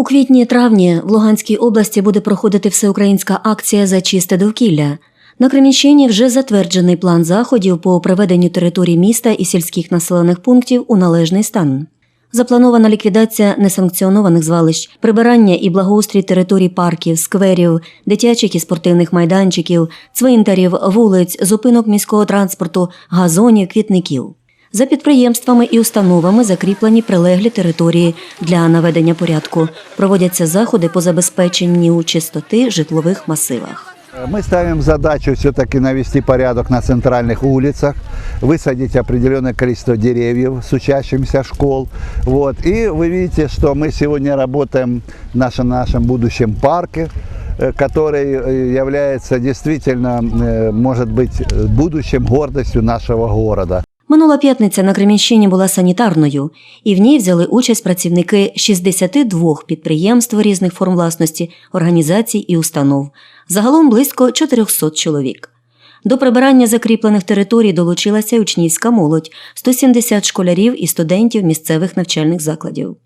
У квітні-травні в Луганській області буде проходити всеукраїнська акція за чисте довкілля. На Кремінщині вже затверджений план заходів по приведенню територій міста і сільських населених пунктів у належний стан. Запланована ліквідація несанкціонованих звалищ, прибирання і благоустрій територій парків, скверів, дитячих і спортивних майданчиків, цвинтарів, вулиць, зупинок міського транспорту, газонів, квітників. За підприємствами і установами закріплені прилеглі території для наведення порядку. Проводяться заходи по забезпеченню чистоти житлових масивах. Мы ставим задачу все-таки навести порядок на центральных улицах, высадить определенное количество деревьев с учащимися школ. Вот. И вы видите, что мы сегодня работаем в нашем, нашем будущем парке, э, который э, является действительно, э, может быть, э, будущим гордостью нашего города. Минула п'ятниця на Кремінщині була санітарною, і в ній взяли участь працівники 62 підприємств різних форм власності, організацій і установ. Загалом близько 400 чоловік. До прибирання закріплених територій долучилася учнівська молодь 170 школярів і студентів місцевих навчальних закладів.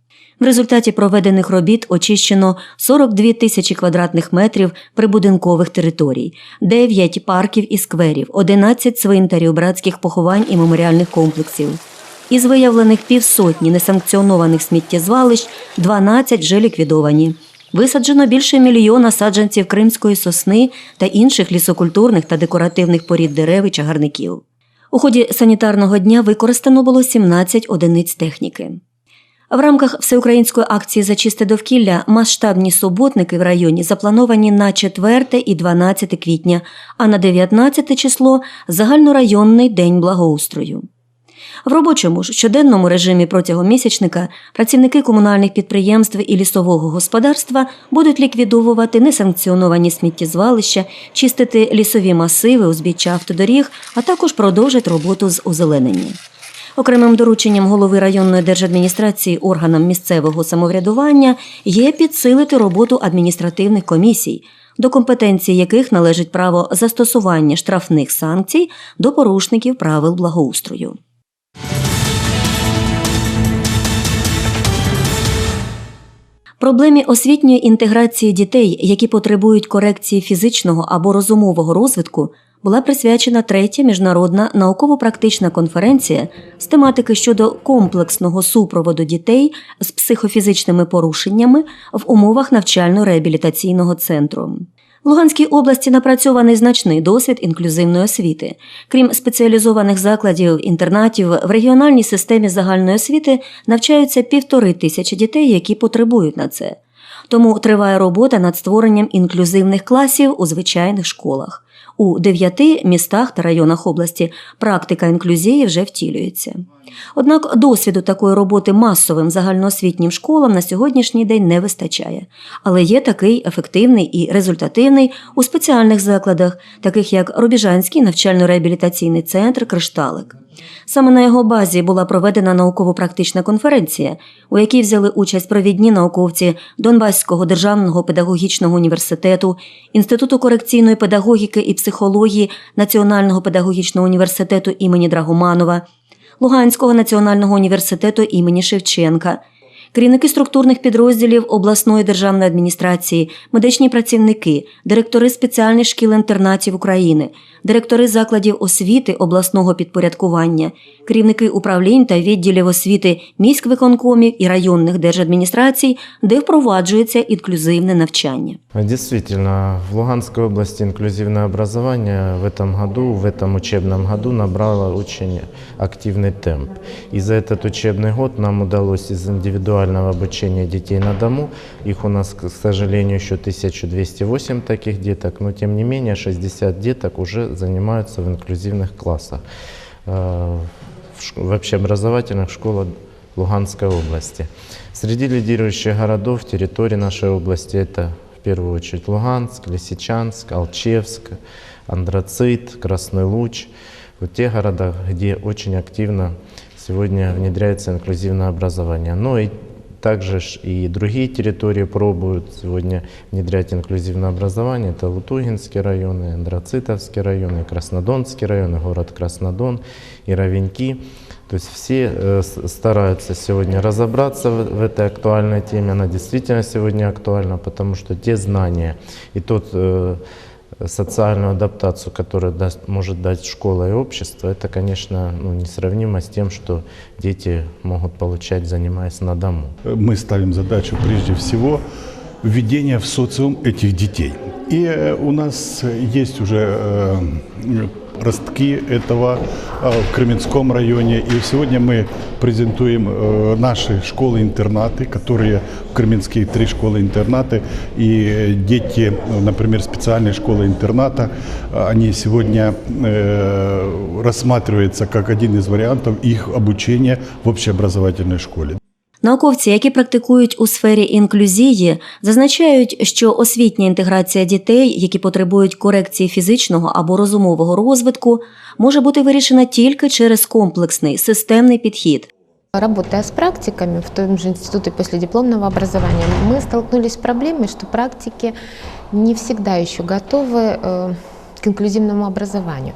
В результаті проведених робіт очищено 42 тисячі квадратних метрів прибудинкових територій, 9 парків і скверів, 11 цвинтарів братських поховань і меморіальних комплексів. Із виявлених півсотні несанкціонованих сміттєзвалищ 12 вже ліквідовані. Висаджено більше мільйона саджанців кримської сосни та інших лісокультурних та декоративних порід дерев і чагарників. У ході санітарного дня використано було 17 одиниць техніки. В рамках всеукраїнської акції за чисте довкілля масштабні суботники в районі заплановані на 4 і 12 квітня, а на 19 число загальнорайонний день благоустрою. В робочому ж щоденному режимі протягом місячника працівники комунальних підприємств і лісового господарства будуть ліквідовувати несанкціоновані сміттєзвалища, чистити лісові масиви, узбіччя автодоріг, а також продовжать роботу з озеленення. Окремим дорученням голови районної держадміністрації органам місцевого самоврядування є підсилити роботу адміністративних комісій, до компетенції яких належить право застосування штрафних санкцій до порушників правил благоустрою. Проблемі освітньої інтеграції дітей, які потребують корекції фізичного або розумового розвитку, була присвячена третя міжнародна науково-практична конференція з тематики щодо комплексного супроводу дітей з психофізичними порушеннями в умовах навчально-реабілітаційного центру. В Луганській області напрацьований значний досвід інклюзивної освіти. Крім спеціалізованих закладів, інтернатів, в регіональній системі загальної освіти навчаються півтори тисячі дітей, які потребують на це. Тому триває робота над створенням інклюзивних класів у звичайних школах. У дев'яти містах та районах області практика інклюзії вже втілюється. Однак досвіду такої роботи масовим загальноосвітнім школам на сьогоднішній день не вистачає, але є такий ефективний і результативний у спеціальних закладах, таких як Рубіжанський навчально-реабілітаційний центр Кришталик. Саме на його базі була проведена науково-практична конференція, у якій взяли участь провідні науковці Донбаського державного педагогічного університету, Інституту корекційної педагогіки і психології Національного педагогічного університету імені Драгоманова, Луганського національного університету імені Шевченка Керівники структурних підрозділів обласної державної адміністрації, медичні працівники, директори спеціальних шкіл-інтернатів України, директори закладів освіти обласного підпорядкування, керівники управлінь та відділів освіти міськвиконкомів і районних держадміністрацій, де впроваджується інклюзивне навчання. Действительно, в Луганской области инклюзивное образование в этом году, в этом учебном году набрало очень активный темп. И за этот учебный год нам удалось из индивидуального обучения детей на дому, их у нас, к сожалению, еще 1208 таких деток, но тем не менее 60 деток уже занимаются в инклюзивных классах э, в общеобразовательных школах Луганской области. Среди лидирующих городов территории нашей области это в первую очередь Луганск, Лисичанск, Алчевск, Андрацит, Красный Луч. Вот те города, где очень активно сегодня внедряется инклюзивное образование. Но и Также ж и другие территории пробуют сегодня внедрять инклюзивное образование. Это Лутугинский район, и Андроцитовский район, и Краснодонский район, и город Краснодон, и Равеньки. То есть все э, с- стараются сегодня разобраться в, в этой актуальной теме. Она действительно сегодня актуальна, потому что те знания и тот э, социальную адаптацию, которую даст- может дать школа и общество, это, конечно, ну, несравнимо с тем, что дети могут получать, занимаясь на дому. мы ставим задачу прежде всего введения в социум этих детей. И э, у нас есть уже э, ростки этого э, в Кременском районе. И сегодня мы презентуем э, наши школы-интернаты, которые в Кременские три школы-интернаты. И э, дети, э, например, специальной школы-интерната, э, они сегодня э, рассматриваются как один из вариантов их обучения в общеобразовательной школе. Науковці, які практикують у сфері інклюзії, зазначають, що освітня інтеграція дітей, які потребують корекції фізичного або розумового розвитку, може бути вирішена тільки через комплексний системний підхід. Работая с практиками в том же институте последипломного образования, мы столкнулись с проблемой, что практики не всегда еще готовы э, к инклюзивному образованию.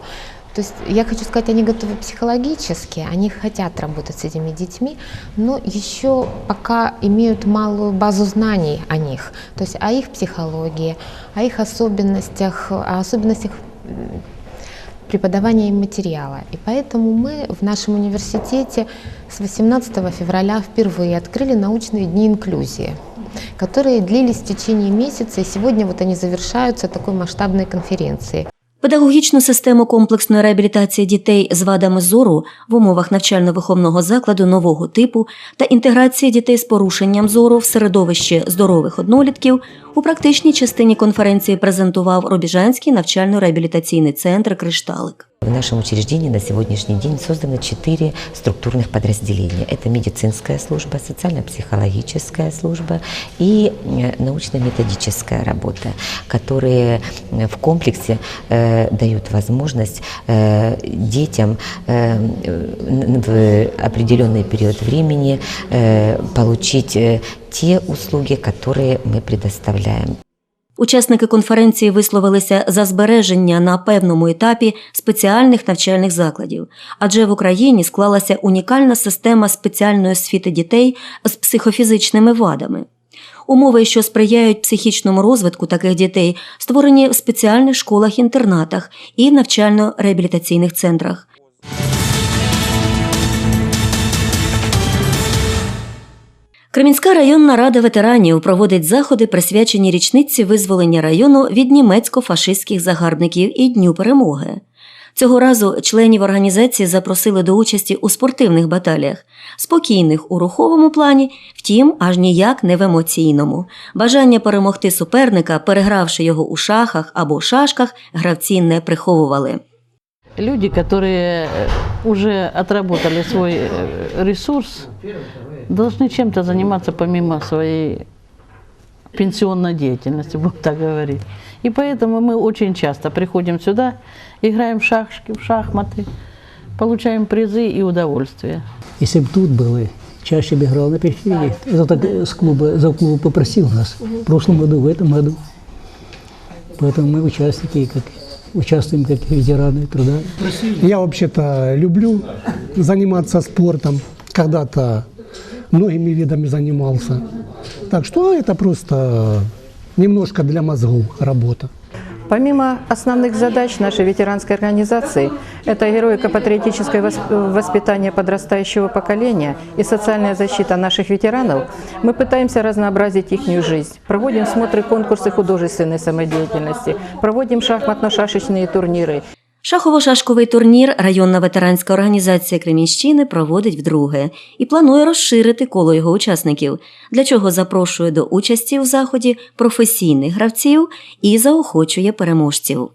То есть я хочу сказать, они готовы психологически, они хотят работать с этими детьми, но еще пока имеют малую базу знаний о них, то есть о их психологии, о их особенностях, о особенностях преподавания им материала. И поэтому мы в нашем университете с 18 февраля впервые открыли научные дни инклюзии которые длились в течение месяца, и сегодня вот они завершаются такой масштабной конференцией. Педагогічну систему комплексної реабілітації дітей з вадами зору в умовах навчально-виховного закладу нового типу та інтеграції дітей з порушенням зору в середовище здорових однолітків у практичній частині конференції презентував Робіжанський навчально-реабілітаційний центр Кришталик. В нашем учреждении на сегодняшний день создано четыре структурных подразделения. Это медицинская служба, социально-психологическая служба и э, научно-методическая работа, которые э, в комплексе э, дают возможность э, детям э, в определенный период времени э, получить э, те услуги, которые мы предоставляем. Учасники конференції висловилися за збереження на певному етапі спеціальних навчальних закладів, адже в Україні склалася унікальна система спеціальної освіти дітей з психофізичними вадами. Умови, що сприяють психічному розвитку таких дітей, створені в спеціальних школах-інтернатах і навчально-реабілітаційних центрах. Кремінська районна рада ветеранів проводить заходи, присвячені річниці визволення району від німецько-фашистських загарбників і Дню перемоги. Цього разу членів організації запросили до участі у спортивних баталіях, спокійних у руховому плані, втім, аж ніяк не в емоційному. Бажання перемогти суперника, перегравши його у шахах або шашках, гравці не приховували. люди, которые э, уже отработали свой э, ресурс, должны чем-то заниматься помимо своей пенсионной деятельности, будем так говорить. И поэтому мы очень часто приходим сюда, играем в шашки, в шахматы, получаем призы и удовольствие. Если бы тут был, и чаще бы играл на периферии. Это так с клуба, за клуба попросил нас в прошлом году, в этом году. Поэтому мы участники, как участвуем как ветераны труда. Я вообще-то люблю заниматься спортом. Когда-то многими видами занимался. Так что это просто немножко для мозгов работа. Помимо основных задач нашей ветеранской организации, это героико-патриотическое восп- воспитание подрастающего поколения и социальная защита наших ветеранов, мы пытаемся разнообразить их жизнь. Проводим смотры, конкурсы художественной самодеятельности, проводим шахматно-шашечные турниры. Шахово-шашковий турнір районна ветеранська організація Кремінщини проводить вдруге і планує розширити коло його учасників, для чого запрошує до участі в заході професійних гравців і заохочує переможців.